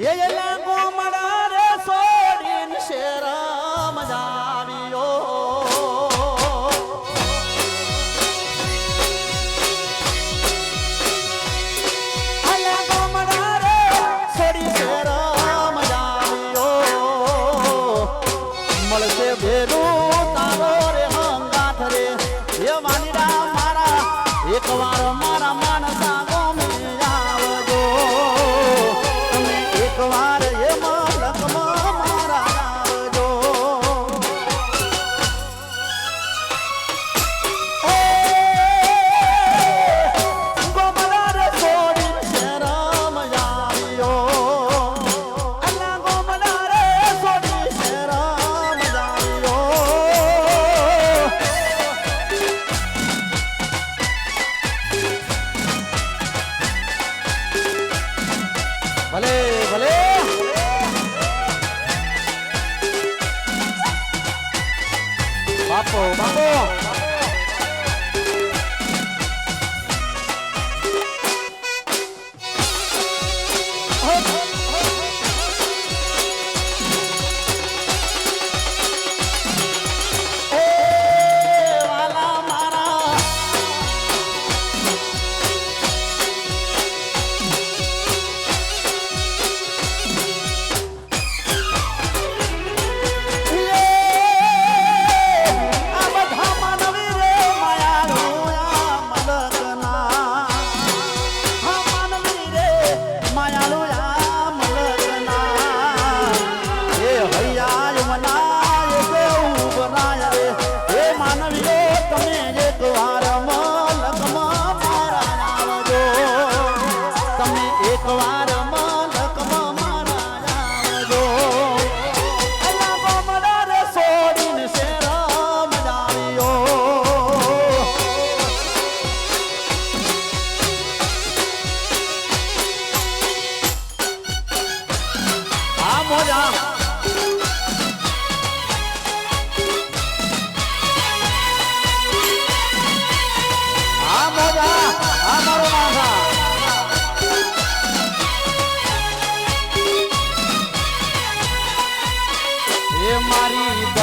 Y ella la 마포 마포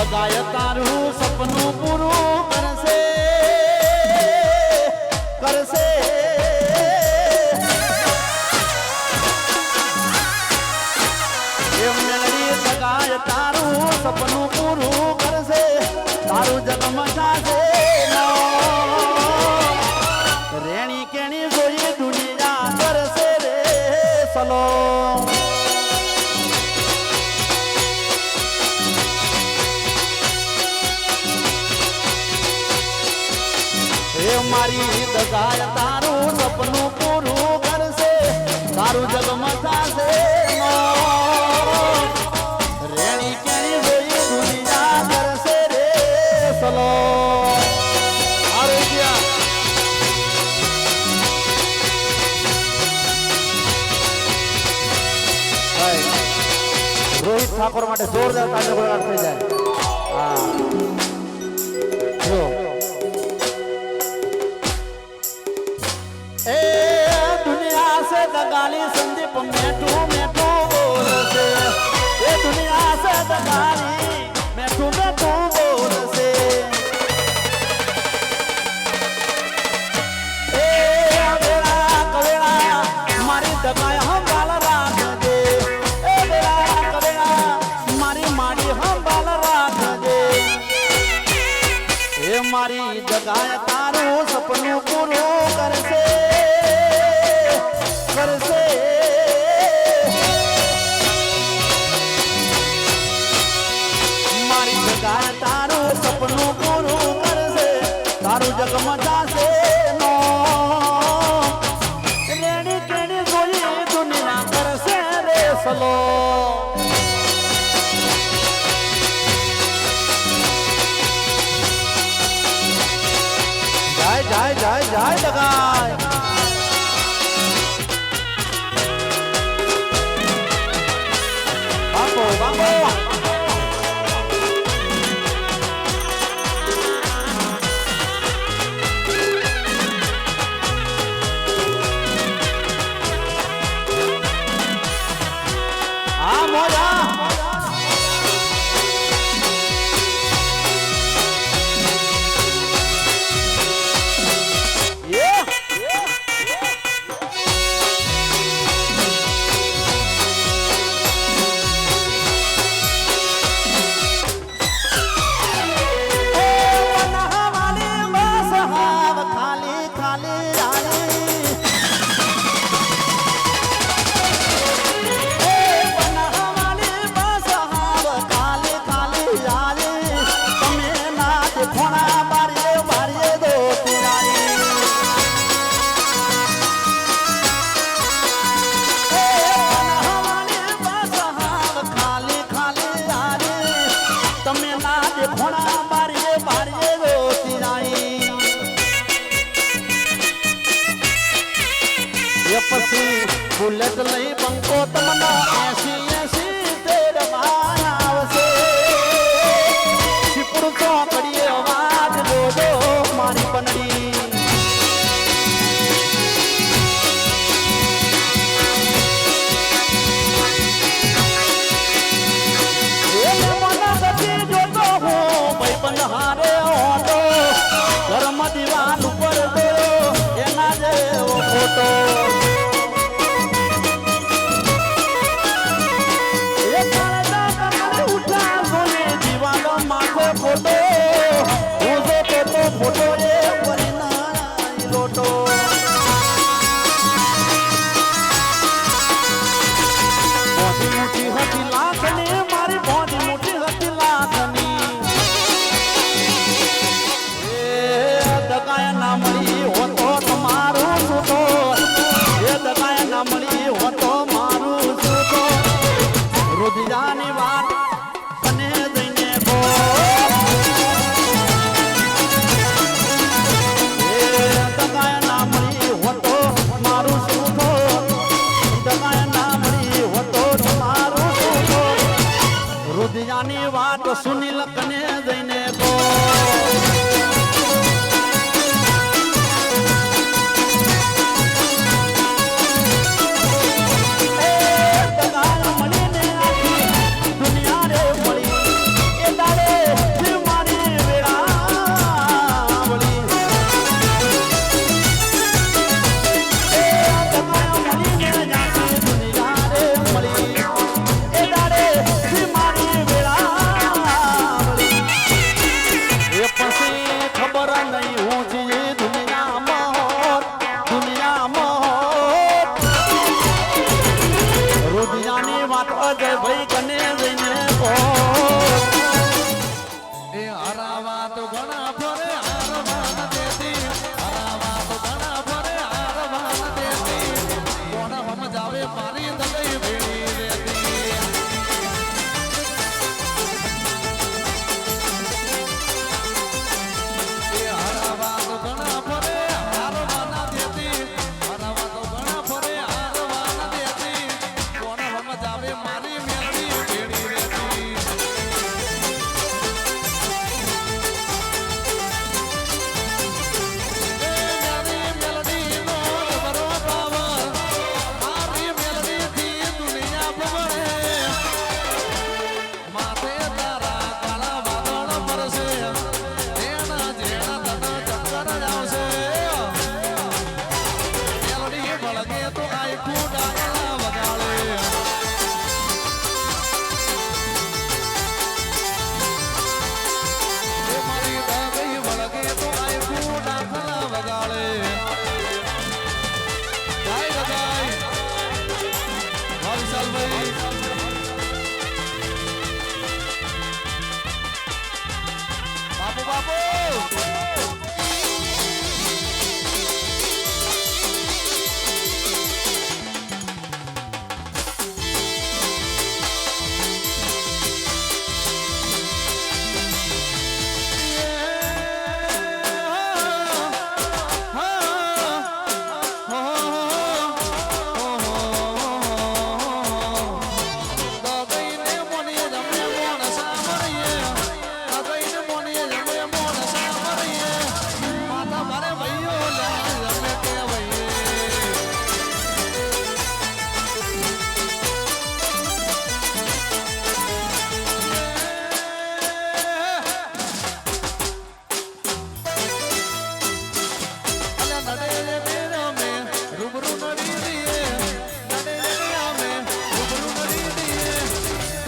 સગાય તારું સપનું પૂરું કરશે કરશે. સગાય તારું સપનું પૂરું કરશે, તારું જન્મ થશે રેણી કેણી જોઈએ દુનિયા કરશે રે સલો. માટે જોરદાર કાંડો ગોળાકાર થઈ જાય હા જો એ દુનિયા સે દગાલી સંદીપ મેઠું મેઠું બોલશે એ દુનિયા સે દગાલી મારી જગાય તારું સપનું પૂરું કરશે. કરશે. મારી જગાય તારું સપનું પૂરું કરશે. તારું જગમજાશે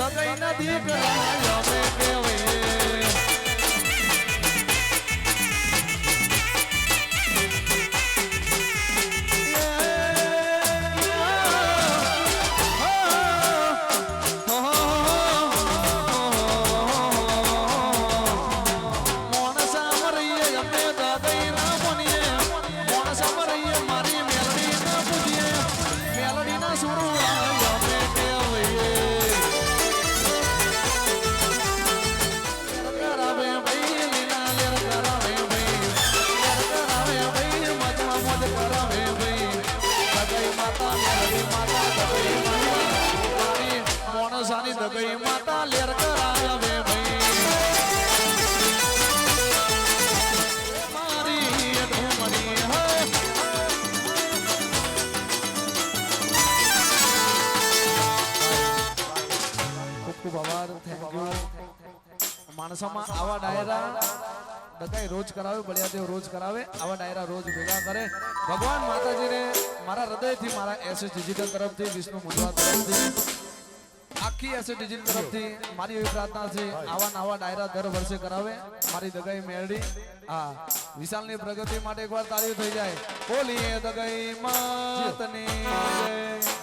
ગઈ ના દીકરા सानी दगई माता लेर करा लवे भई। मानसमा आवा डायरा रोज करावे, बढ़िया आवा डायरा रोज भेगा करे। भगवान माताजी ने मारा हृदय थी मारा ऐसे डिजिटल तरफ़ थी विष्णु मुद्रा આખી હશે જીમ તરફથી. મારી એવી પ્રાર્થના છે, આવા નવા ડાયરા દર વર્ષે કરાવે. મારી દગાઈ મેળવી. હા, વિશાલની પ્રગતિ માટે એકવાર તાળીઓ થઈ જાય. બોલીએ દગાઈ માતની. જય